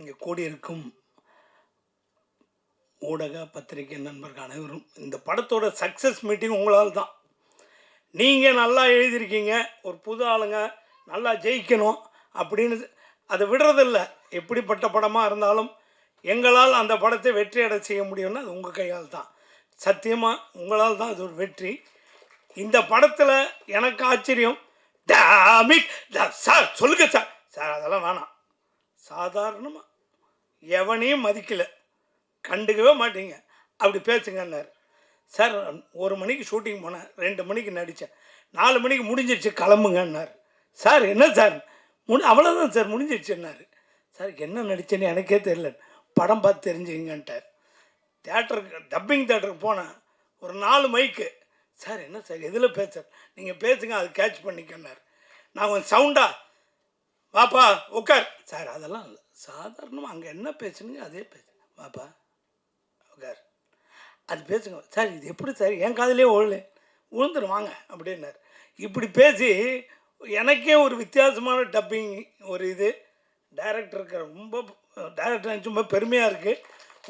இங்கே கூடியிருக்கும் ஊடக பத்திரிகை நண்பர்கள் அனைவரும் இந்த படத்தோட சக்ஸஸ் மீட்டிங் உங்களால் தான். நீங்கள் நல்லா எழுதியிருக்கீங்க ஒரு புது ஆளுங்க நல்லா ஜெயிக்கணும் அப்படின்னு அதை விடுறதில்ல. எப்படிப்பட்ட படமாக இருந்தாலும் எங்களால் அந்த படத்தை வெற்றி அடை செய்ய முடியும்னா அது உங்கள் கையால் தான். சத்தியமாக உங்களால் தான் அது ஒரு வெற்றி. இந்த படத்தில் எனக்கு ஆச்சரியம். டேமிட் சார் சொல்லுங்க சார் சார் அதெல்லாம் வேணாம். சாதாரணமாக எவனையும் மதிக்கலை. கண்டுக்கவே மாட்டீங்க. அப்படி பேசுங்கன்னார். சார் ஒரு மணிக்கு ஷூட்டிங் போனேன். ரெண்டு மணிக்கு நடித்தேன் நாலு மணிக்கு முடிஞ்சிருச்சு கிளம்புங்கன்னார். சார் என்ன சார்? முடி அவ்வளோதான் சார் முடிஞ்சிருச்சுன்னாரு. சார் என்ன நடிச்சேன்னு எனக்கே தெரியல. படம் பார்த்து தெரிஞ்சுங்கன்ட்டார் தேட்டருக்கு டப்பிங் தேட்டருக்கு போனேன். ஒரு நாலு மைக்கு சார் என்ன சார் எதில் பேசுகிறேன் நீங்கள் பேசுங்க அது கேட்ச் பண்ணிக்கன்னார். நான் கொஞ்சம் சவுண்டாக வாப்பா உட்கார் சார் அதெல்லாம் இல்லை. சாதாரணமாக அங்கே என்ன பேசுனீங்க அதே பேசு. வாப்பா உட்கார் அது பேசுங்க. சார் இது எப்படி சார்? என் காதலே ஓடல விழுந்துரும் வாங்க அப்படின்னார். இப்படி பேசி எனக்கே ஒரு வித்தியாசமான டப்பிங் ஒரு இது. டைரக்டருக்கு ரொம்ப டைரக்டர் ரொம்ப பெருமையாக இருக்குது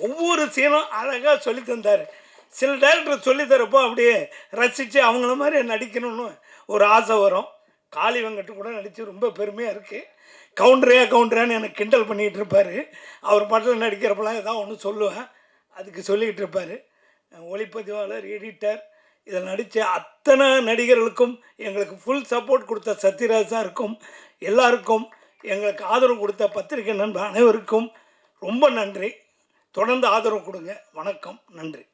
ஒவ்வொரு சீனும் அழகாக சொல்லி தந்தார். சில டைரக்டர் சொல்லி தரப்போ அப்படியே ரசித்து அவங்கள மாதிரி நடிக்கணும்னு ஒரு ஆசை வரும். காளி வெங்கட்டு கூட நடித்து ரொம்ப பெருமையாக இருக்குது கவுண்டரே கவுண்டரான்னு எனக்கு கிண்டல் பண்ணிகிட்டு இருப்பார். அவர் பாட்டில் நடிக்கிறப்பெல்லாம் ஏதாவது ஒன்று சொல்லுவேன். அதுக்கு சொல்லிக்கிட்டு இருப்பார். ஒளிப்பதிவாளர் எடிட்டர் இதில் நடித்த அத்தனை நடிகர்களுக்கும் எங்களுக்கு ஃபுல் சப்போர்ட் கொடுத்த சத்யராஜ் இருக்கும் எல்லாருக்கும் எங்களுக்கு ஆதரவு கொடுத்த பத்திரிகை நண்பர் அனைவருக்கும் ரொம்ப நன்றி. தொடர்ந்து ஆதரவு கொடுங்க. வணக்கம். நன்றி.